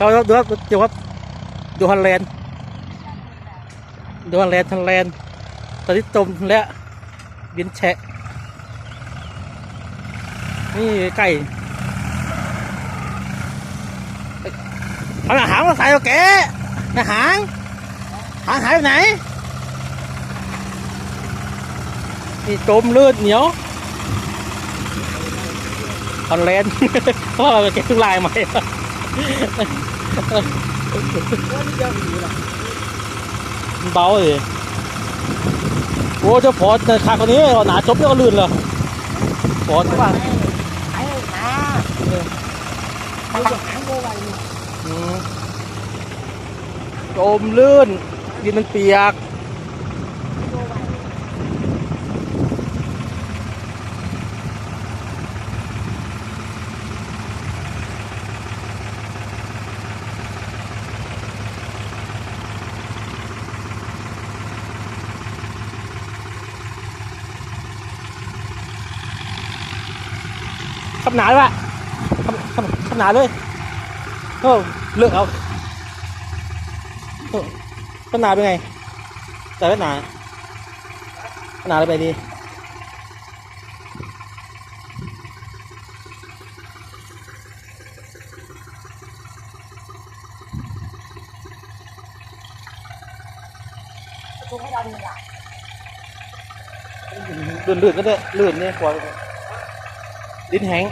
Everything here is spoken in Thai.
เราดูครับดูครับดูฮอลแลนด์ดูฮอลแลนด์ฮอลแลนด์ตอนนี้จมและบินแฉะนี่ไก่เอาหน้างมาใส่เอาแกหน้าหางหางหายไปไหนนี่จมเลือดเหนียวฮอลแลนด์เพราะเราเก็บทุกลายมา มันเบาเลยโอ้เจ้าพอในคาคนนี้เอาหนาจบแล้วก็ลื่นเลยพอใช่ป่ะไอ้หาไอ้หางกูไว้นี่อืมจมลื่นดินมันเปียก ขับหนาเลยว่ะขับขับขับหนาเลยโอ้เลือกเอาโอ้ขับหนาเป็นไงแต่ขับหนาขับหนาเลยไปดีกูไม่ได้นี่ล่ะลื่นลื่นก็ได้ลื่นเนี่ยกว่าดินแห้ง